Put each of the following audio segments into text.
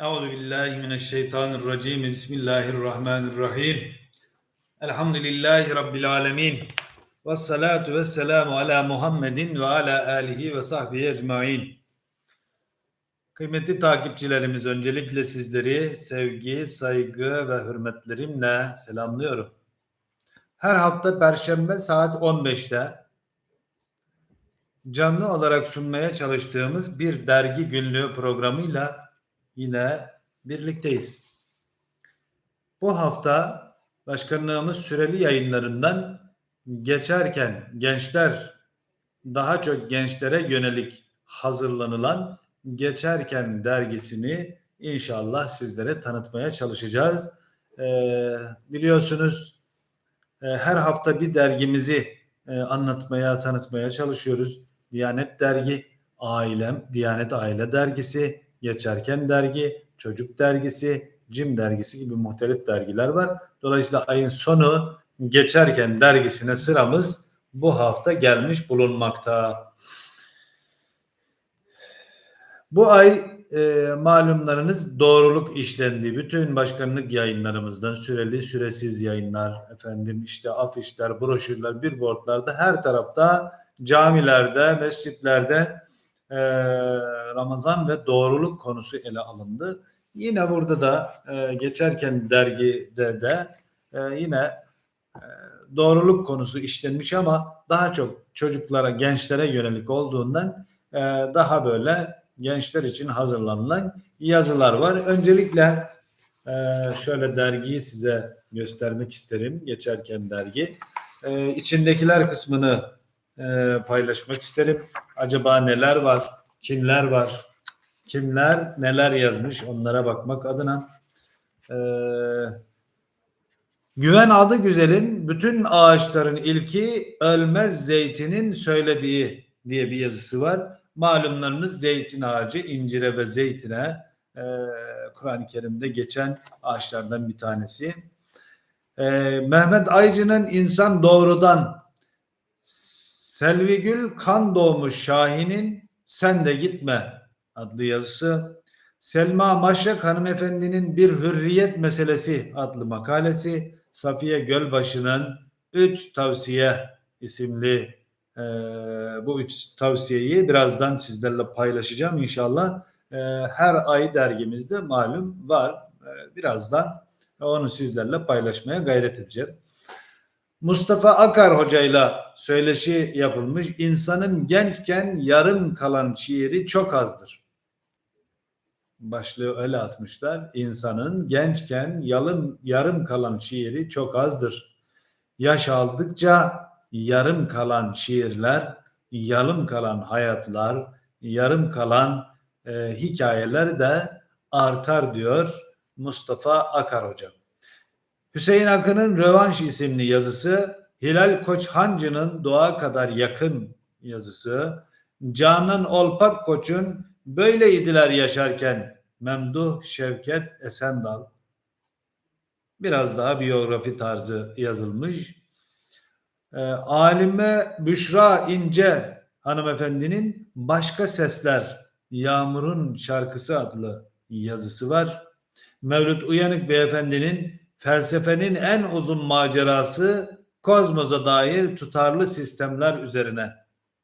Euzu billahi mineşşeytanirracim. Bismillahirrahmanirrahim. Elhamdülillahi rabbil alamin. Ves salatu vesselamu ala Muhammedin ve ala alihi ve sahbihi ecmaîn. Kıymetli takipçilerimiz öncelikle sizleri sevgi, saygı ve hürmetlerimle selamlıyorum. Her hafta perşembe saat 15'te canlı olarak sunmaya çalıştığımız bir dergi günlüğü programıyla yine birlikteyiz. Bu hafta başkanlığımız süreli yayınlarından geçerken gençler daha çok gençlere yönelik hazırlanılan Geçerken dergisini inşallah sizlere tanıtmaya çalışacağız. Ee, biliyorsunuz e, her hafta bir dergimizi e, anlatmaya, tanıtmaya çalışıyoruz. Diyanet Dergi, Ailem, Diyanet Aile Dergisi, Geçerken Dergi, Çocuk Dergisi, Cim Dergisi gibi muhtelif dergiler var. Dolayısıyla ayın sonu Geçerken Dergisine sıramız bu hafta gelmiş bulunmakta. Bu ay e, malumlarınız doğruluk işlendiği bütün başkanlık yayınlarımızdan süreli süresiz yayınlar efendim işte afişler broşürler billboardlarda her tarafta camilerde mescitlerde e, Ramazan ve doğruluk konusu ele alındı. Yine burada da e, geçerken dergide de e, yine e, doğruluk konusu işlenmiş ama daha çok çocuklara gençlere yönelik olduğundan e, daha böyle gençler için hazırlanılan yazılar var. Öncelikle e, şöyle dergiyi size göstermek isterim. Geçerken dergi. E, içindekiler kısmını e, paylaşmak isterim. Acaba neler var? Kimler var? Kimler neler yazmış? Onlara bakmak adına. Güven adı güzelin bütün ağaçların ilki ölmez zeytinin söylediği diye bir yazısı var malumlarınız zeytin ağacı, incire ve zeytine e, Kur'an-ı Kerim'de geçen ağaçlardan bir tanesi. E, Mehmet Aycı'nın insan doğrudan Selvigül kan doğmuş Şahin'in sen de gitme adlı yazısı. Selma Maşrak hanımefendinin bir hürriyet meselesi adlı makalesi. Safiye Gölbaşı'nın Üç Tavsiye isimli e, bu üç tavsiyeyi birazdan sizlerle paylaşacağım inşallah. E, her ay dergimizde malum var. E, birazdan onu sizlerle paylaşmaya gayret edeceğim. Mustafa Akar hocayla söyleşi yapılmış. İnsanın gençken yarım kalan şiiri çok azdır. Başlığı öyle atmışlar. İnsanın gençken yarım, yarım kalan şiiri çok azdır. Yaş aldıkça yarım kalan şiirler, yarım kalan hayatlar, yarım kalan e, hikayeler de artar diyor Mustafa Akar hocam. Hüseyin Akın'ın Rövanş isimli yazısı, Hilal Koç Hancı'nın Doğa Kadar Yakın yazısı, Canan Olpak Koç'un Böyleydiler Yaşarken Memduh Şevket Esendal biraz daha biyografi tarzı yazılmış. E, alime Büşra İnce hanımefendinin Başka Sesler Yağmur'un Şarkısı adlı yazısı var. Mevlüt Uyanık beyefendinin Felsefenin en uzun macerası kozmosa dair tutarlı sistemler üzerine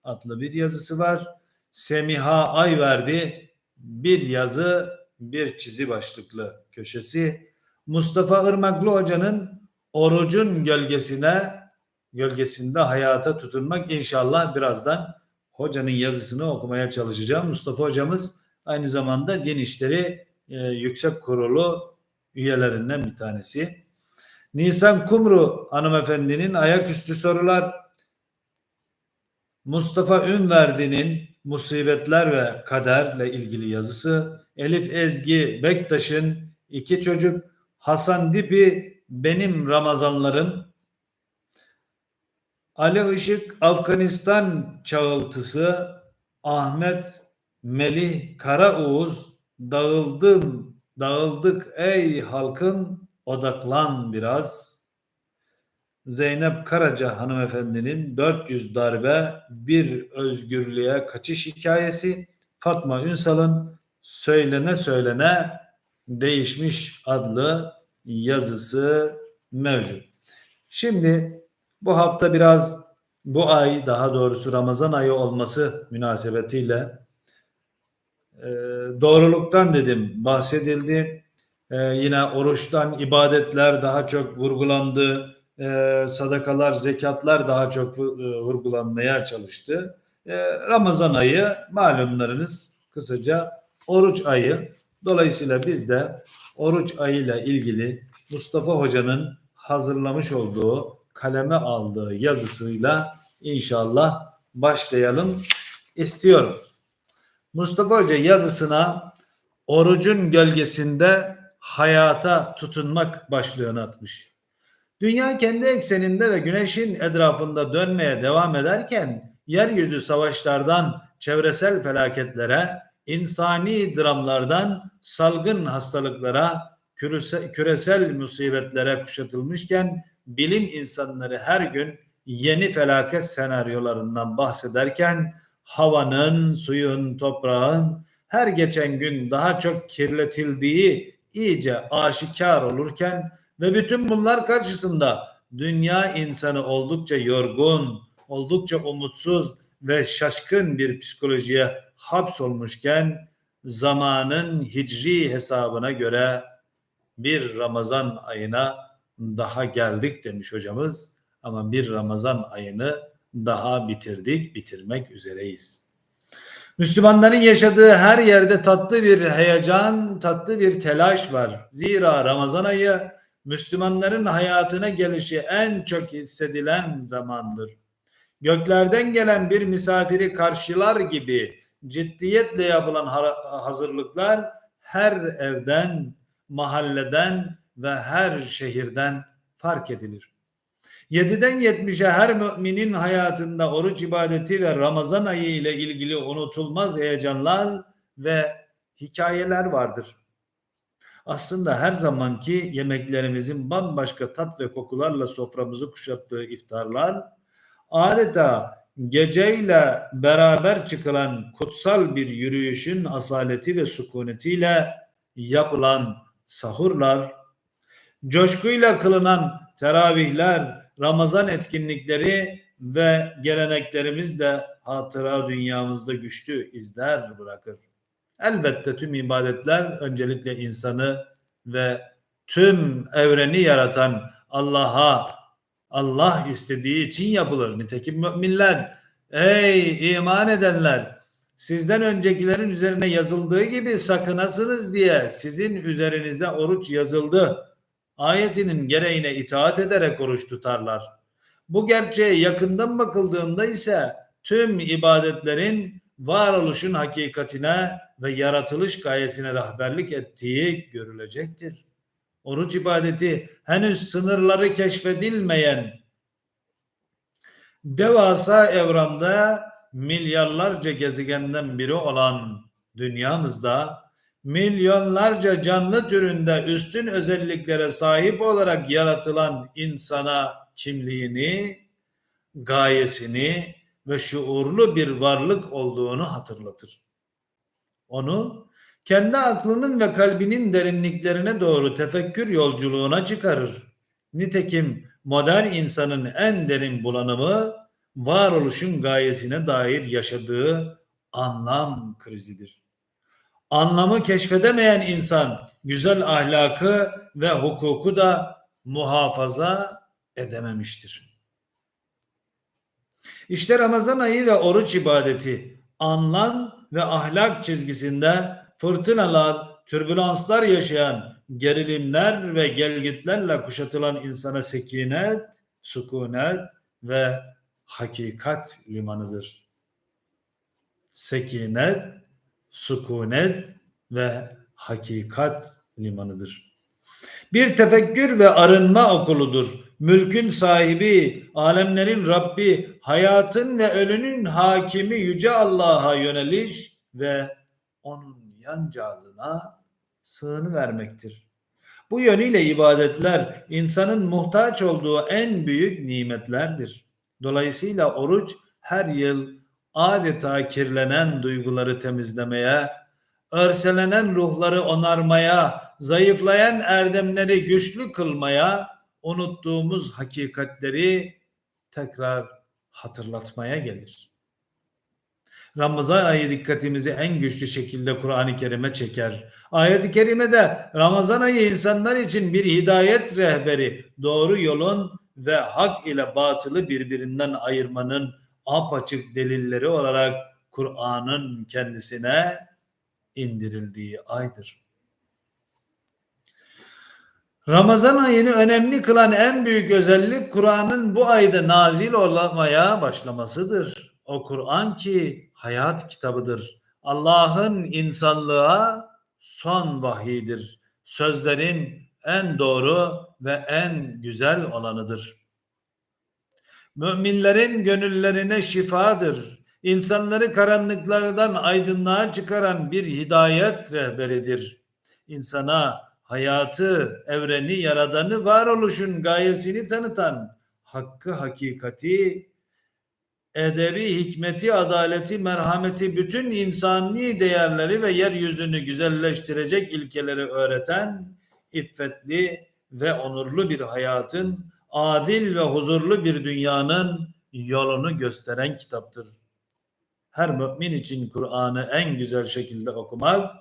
adlı bir yazısı var. Semiha Ayverdi bir yazı bir çizi başlıklı köşesi. Mustafa Irmaklı Hoca'nın Orucun Gölgesine gölgesinde hayata tutunmak inşallah birazdan hocanın yazısını okumaya çalışacağım. Mustafa hocamız aynı zamanda Din İşleri e, Yüksek Kurulu üyelerinden bir tanesi. Nisan Kumru hanımefendinin ayaküstü sorular, Mustafa Ünverdi'nin musibetler ve kaderle ilgili yazısı, Elif Ezgi Bektaş'ın iki çocuk, Hasan Dipi benim Ramazanlarım, Ali Işık Afganistan çağıltısı. Ahmet Melih Karaoğuz dağıldım dağıldık ey halkım odaklan biraz. Zeynep Karaca hanımefendinin 400 darbe bir özgürlüğe kaçış hikayesi Fatma Ünsal'ın söylene söylene değişmiş adlı yazısı mevcut. Şimdi bu hafta biraz bu ay daha doğrusu Ramazan ayı olması münasebetiyle e, doğruluktan dedim bahsedildi. E, yine oruçtan ibadetler daha çok vurgulandı. E, sadakalar, zekatlar daha çok e, vurgulanmaya çalıştı. E, Ramazan ayı malumlarınız kısaca oruç ayı. Dolayısıyla biz de oruç ayıyla ilgili Mustafa Hoca'nın hazırlamış olduğu kaleme aldığı yazısıyla inşallah başlayalım istiyorum. Mustafa Hoca yazısına orucun gölgesinde hayata tutunmak başlığını atmış. Dünya kendi ekseninde ve güneşin etrafında dönmeye devam ederken yeryüzü savaşlardan çevresel felaketlere, insani dramlardan salgın hastalıklara, kürese- küresel musibetlere kuşatılmışken bilim insanları her gün yeni felaket senaryolarından bahsederken havanın, suyun, toprağın her geçen gün daha çok kirletildiği iyice aşikar olurken ve bütün bunlar karşısında dünya insanı oldukça yorgun, oldukça umutsuz ve şaşkın bir psikolojiye hapsolmuşken zamanın hicri hesabına göre bir Ramazan ayına daha geldik demiş hocamız. Ama bir Ramazan ayını daha bitirdik, bitirmek üzereyiz. Müslümanların yaşadığı her yerde tatlı bir heyecan, tatlı bir telaş var. Zira Ramazan ayı Müslümanların hayatına gelişi en çok hissedilen zamandır. Göklerden gelen bir misafiri karşılar gibi ciddiyetle yapılan ha- hazırlıklar her evden, mahalleden ve her şehirden fark edilir. 7'den 70'e her müminin hayatında oruç ibadeti ve Ramazan ayı ile ilgili unutulmaz heyecanlar ve hikayeler vardır. Aslında her zamanki yemeklerimizin bambaşka tat ve kokularla soframızı kuşattığı iftarlar adeta geceyle beraber çıkılan kutsal bir yürüyüşün asaleti ve sükunetiyle yapılan sahurlar, coşkuyla kılınan teravihler, Ramazan etkinlikleri ve geleneklerimiz de hatıra dünyamızda güçlü izler bırakır. Elbette tüm ibadetler öncelikle insanı ve tüm evreni yaratan Allah'a Allah istediği için yapılır. Nitekim müminler ey iman edenler sizden öncekilerin üzerine yazıldığı gibi sakınasınız diye sizin üzerinize oruç yazıldı. Ayetinin gereğine itaat ederek oruç tutarlar. Bu gerçeğe yakından bakıldığında ise tüm ibadetlerin varoluşun hakikatine ve yaratılış gayesine rehberlik ettiği görülecektir. Oruç ibadeti henüz sınırları keşfedilmeyen devasa evranda milyarlarca gezegenden biri olan dünyamızda milyonlarca canlı türünde üstün özelliklere sahip olarak yaratılan insana kimliğini, gayesini ve şuurlu bir varlık olduğunu hatırlatır. Onu kendi aklının ve kalbinin derinliklerine doğru tefekkür yolculuğuna çıkarır. Nitekim modern insanın en derin bulanımı varoluşun gayesine dair yaşadığı anlam krizidir. Anlamı keşfedemeyen insan güzel ahlakı ve hukuku da muhafaza edememiştir. İşte Ramazan ayı ve oruç ibadeti anlam ve ahlak çizgisinde fırtınalar, türbülanslar yaşayan gerilimler ve gelgitlerle kuşatılan insana sekinet, sükunet ve hakikat limanıdır. Sekinet, sükunet ve hakikat limanıdır. Bir tefekkür ve arınma okuludur. Mülkün sahibi, alemlerin Rabbi, hayatın ve ölünün hakimi Yüce Allah'a yöneliş ve onun yancağızına sığını vermektir. Bu yönüyle ibadetler insanın muhtaç olduğu en büyük nimetlerdir. Dolayısıyla oruç her yıl adeta kirlenen duyguları temizlemeye, örselenen ruhları onarmaya, zayıflayan erdemleri güçlü kılmaya, unuttuğumuz hakikatleri tekrar hatırlatmaya gelir. Ramazan ayı dikkatimizi en güçlü şekilde Kur'an-ı Kerim'e çeker. Ayet-i Kerime'de Ramazan ayı insanlar için bir hidayet rehberi, doğru yolun ve hak ile batılı birbirinden ayırmanın apaçık delilleri olarak Kur'an'ın kendisine indirildiği aydır. Ramazan ayını önemli kılan en büyük özellik Kur'an'ın bu ayda nazil olmaya başlamasıdır. O Kur'an ki hayat kitabıdır. Allah'ın insanlığa son vahidir. Sözlerin en doğru ve en güzel olanıdır. Müminlerin gönüllerine şifadır. İnsanları karanlıklardan aydınlığa çıkaran bir hidayet rehberidir. İnsana hayatı, evreni, yaradanı, varoluşun gayesini tanıtan hakkı, hakikati, edebi, hikmeti, adaleti, merhameti, bütün insani değerleri ve yeryüzünü güzelleştirecek ilkeleri öğreten, iffetli ve onurlu bir hayatın, adil ve huzurlu bir dünyanın yolunu gösteren kitaptır. Her mümin için Kur'an'ı en güzel şekilde okumak,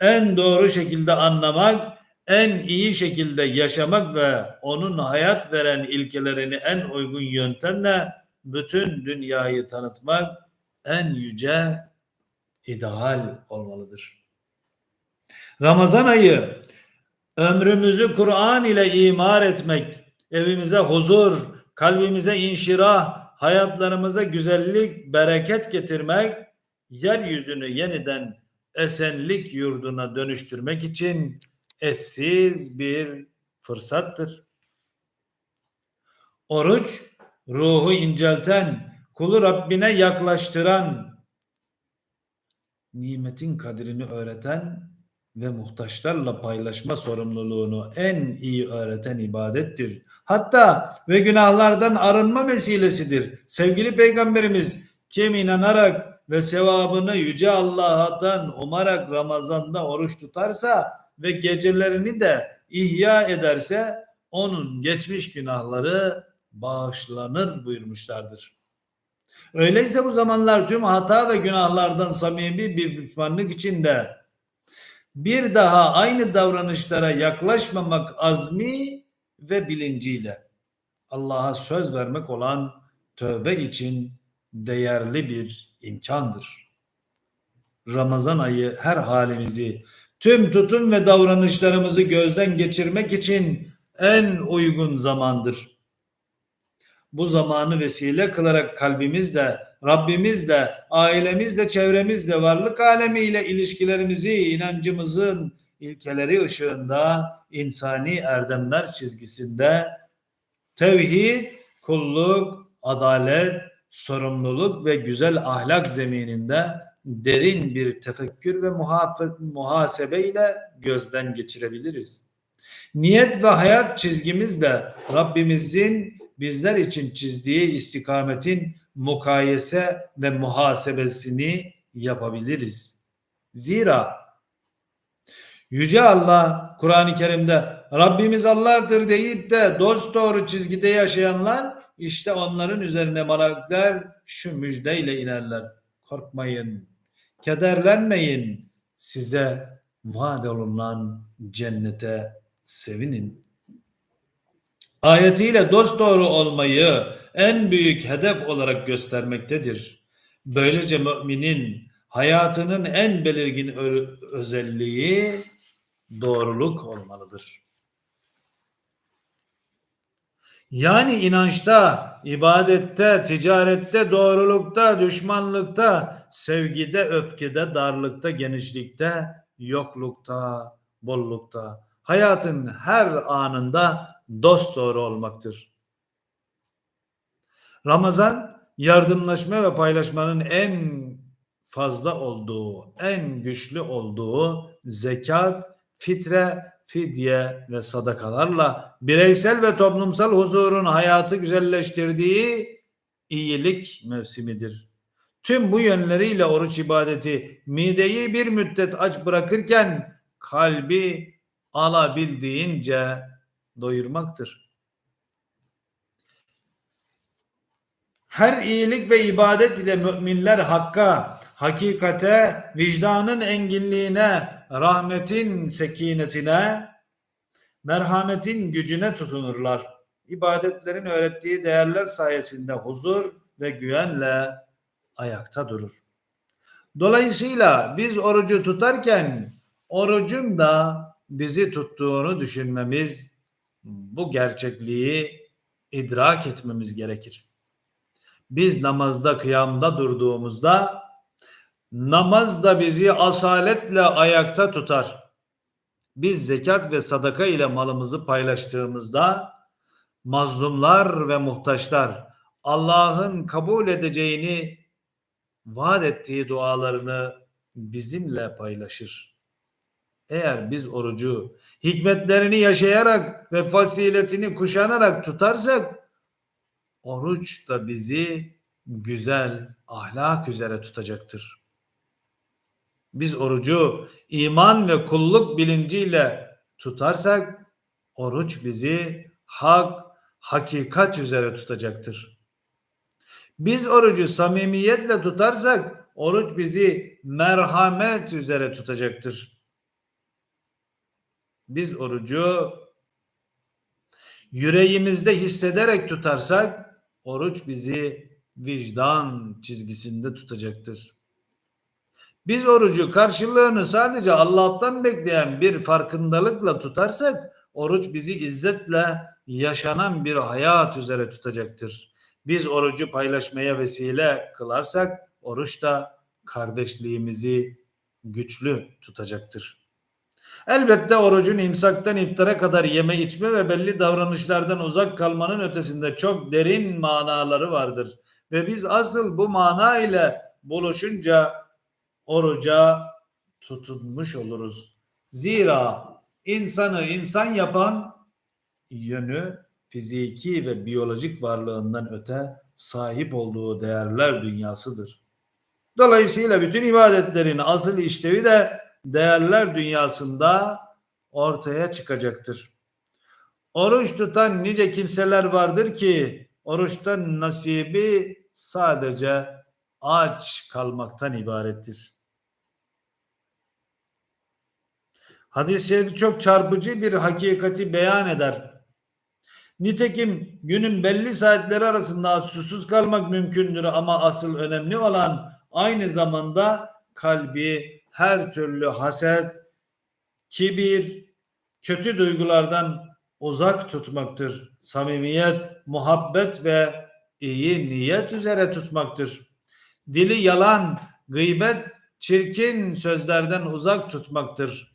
en doğru şekilde anlamak, en iyi şekilde yaşamak ve onun hayat veren ilkelerini en uygun yöntemle bütün dünyayı tanıtmak en yüce ideal olmalıdır. Ramazan ayı ömrümüzü Kur'an ile imar etmek, evimize huzur, kalbimize inşirah, hayatlarımıza güzellik, bereket getirmek, yeryüzünü yeniden esenlik yurduna dönüştürmek için eşsiz bir fırsattır. Oruç, ruhu incelten, kulu Rabbine yaklaştıran, nimetin kadrini öğreten ve muhtaçlarla paylaşma sorumluluğunu en iyi öğreten ibadettir. Hatta ve günahlardan arınma vesilesidir. Sevgili Peygamberimiz kim inanarak ve sevabını Yüce Allah'tan umarak Ramazan'da oruç tutarsa ve gecelerini de ihya ederse onun geçmiş günahları bağışlanır buyurmuşlardır. Öyleyse bu zamanlar tüm hata ve günahlardan samimi bir pişmanlık içinde bir daha aynı davranışlara yaklaşmamak azmi ve bilinciyle Allah'a söz vermek olan tövbe için değerli bir imkandır. Ramazan ayı her halimizi, tüm tutum ve davranışlarımızı gözden geçirmek için en uygun zamandır. Bu zamanı vesile kılarak kalbimizle, Rabbimizle, ailemizle, çevremizle, varlık alemiyle ilişkilerimizi, inancımızın ilkeleri ışığında, insani erdemler çizgisinde tevhid, kulluk, adalet, sorumluluk ve güzel ahlak zemininde derin bir tefekkür ve muhasebe ile gözden geçirebiliriz. Niyet ve hayat çizgimizle Rabbimizin bizler için çizdiği istikametin mukayese ve muhasebesini yapabiliriz. Zira Yüce Allah Kur'an-ı Kerim'de Rabbimiz Allah'tır deyip de dost doğru çizgide yaşayanlar işte onların üzerine melekler şu müjdeyle inerler. Korkmayın, kederlenmeyin. Size vaat olunan cennete sevinin. Ayetiyle dost doğru olmayı en büyük hedef olarak göstermektedir. Böylece müminin hayatının en belirgin özelliği doğruluk olmalıdır. Yani inançta, ibadette, ticarette, doğrulukta, düşmanlıkta, sevgide, öfkede, darlıkta, genişlikte, yoklukta, bollukta, hayatın her anında dost doğru olmaktır. Ramazan yardımlaşma ve paylaşmanın en fazla olduğu, en güçlü olduğu zekat, fitre, fidye ve sadakalarla bireysel ve toplumsal huzurun hayatı güzelleştirdiği iyilik mevsimidir. Tüm bu yönleriyle oruç ibadeti mideyi bir müddet aç bırakırken kalbi alabildiğince doyurmaktır. Her iyilik ve ibadet ile müminler hakka, hakikate, vicdanın enginliğine, rahmetin sekinetine, merhametin gücüne tutunurlar. İbadetlerin öğrettiği değerler sayesinde huzur ve güvenle ayakta durur. Dolayısıyla biz orucu tutarken orucun da bizi tuttuğunu düşünmemiz, bu gerçekliği idrak etmemiz gerekir. Biz namazda, kıyamda durduğumuzda namaz da bizi asaletle ayakta tutar. Biz zekat ve sadaka ile malımızı paylaştığımızda mazlumlar ve muhtaçlar Allah'ın kabul edeceğini vaat ettiği dualarını bizimle paylaşır. Eğer biz orucu hikmetlerini yaşayarak ve fasiletini kuşanarak tutarsak oruç da bizi güzel ahlak üzere tutacaktır. Biz orucu iman ve kulluk bilinciyle tutarsak oruç bizi hak, hakikat üzere tutacaktır. Biz orucu samimiyetle tutarsak oruç bizi merhamet üzere tutacaktır. Biz orucu yüreğimizde hissederek tutarsak oruç bizi vicdan çizgisinde tutacaktır. Biz orucu karşılığını sadece Allah'tan bekleyen bir farkındalıkla tutarsak oruç bizi izzetle yaşanan bir hayat üzere tutacaktır. Biz orucu paylaşmaya vesile kılarsak oruç da kardeşliğimizi güçlü tutacaktır. Elbette orucun imsaktan iftara kadar yeme içme ve belli davranışlardan uzak kalmanın ötesinde çok derin manaları vardır. Ve biz asıl bu mana ile buluşunca oruca tutunmuş oluruz. Zira insanı insan yapan yönü fiziki ve biyolojik varlığından öte sahip olduğu değerler dünyasıdır. Dolayısıyla bütün ibadetlerin asıl işlevi de değerler dünyasında ortaya çıkacaktır. Oruç tutan nice kimseler vardır ki oruçtan nasibi sadece aç kalmaktan ibarettir. Hadis-i şerif çok çarpıcı bir hakikati beyan eder. Nitekim günün belli saatleri arasında susuz kalmak mümkündür ama asıl önemli olan aynı zamanda kalbi her türlü haset, kibir, kötü duygulardan uzak tutmaktır. Samimiyet, muhabbet ve iyi niyet üzere tutmaktır. Dili yalan, gıybet, çirkin sözlerden uzak tutmaktır.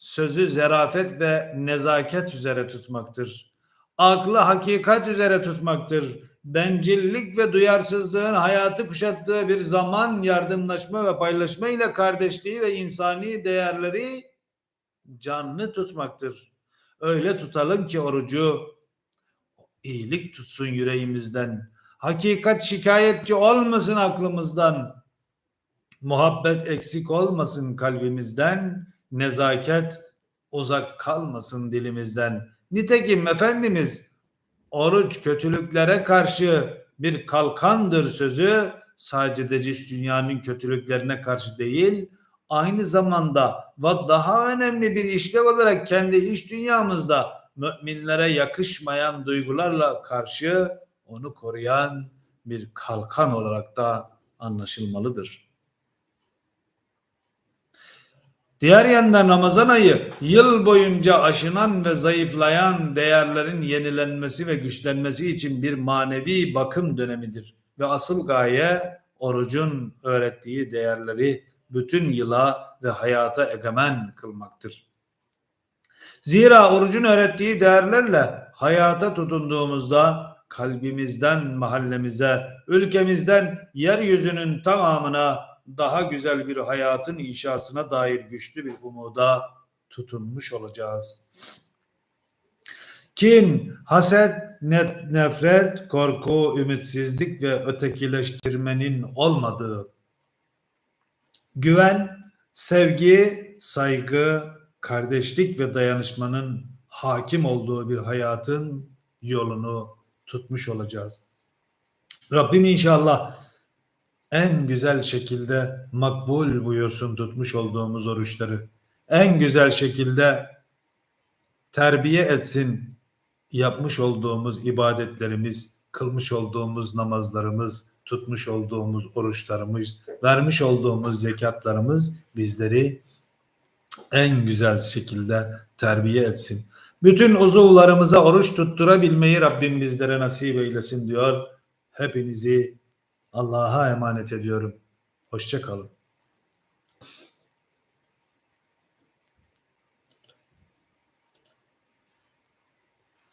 Sözü zerafet ve nezaket üzere tutmaktır. Aklı hakikat üzere tutmaktır bencillik ve duyarsızlığın hayatı kuşattığı bir zaman yardımlaşma ve paylaşma ile kardeşliği ve insani değerleri canlı tutmaktır. Öyle tutalım ki orucu iyilik tutsun yüreğimizden. Hakikat şikayetçi olmasın aklımızdan. Muhabbet eksik olmasın kalbimizden. Nezaket uzak kalmasın dilimizden. Nitekim Efendimiz oruç kötülüklere karşı bir kalkandır sözü sadece dış dünyanın kötülüklerine karşı değil aynı zamanda ve daha önemli bir işlev olarak kendi iş dünyamızda müminlere yakışmayan duygularla karşı onu koruyan bir kalkan olarak da anlaşılmalıdır. Diğer yandan Ramazan ayı yıl boyunca aşınan ve zayıflayan değerlerin yenilenmesi ve güçlenmesi için bir manevi bakım dönemidir. Ve asıl gaye orucun öğrettiği değerleri bütün yıla ve hayata egemen kılmaktır. Zira orucun öğrettiği değerlerle hayata tutunduğumuzda kalbimizden mahallemize, ülkemizden yeryüzünün tamamına daha güzel bir hayatın inşasına dair güçlü bir umuda tutunmuş olacağız. kin, haset, ne- nefret, korku, ümitsizlik ve ötekileştirmenin olmadığı, güven, sevgi, saygı, kardeşlik ve dayanışmanın hakim olduğu bir hayatın yolunu tutmuş olacağız. Rabbim inşallah en güzel şekilde makbul buyursun tutmuş olduğumuz oruçları. En güzel şekilde terbiye etsin yapmış olduğumuz ibadetlerimiz, kılmış olduğumuz namazlarımız, tutmuş olduğumuz oruçlarımız, vermiş olduğumuz zekatlarımız bizleri en güzel şekilde terbiye etsin. Bütün uzuvlarımıza oruç tutturabilmeyi Rabbim bizlere nasip eylesin diyor. Hepinizi Allah'a emanet ediyorum. Hoşçakalın.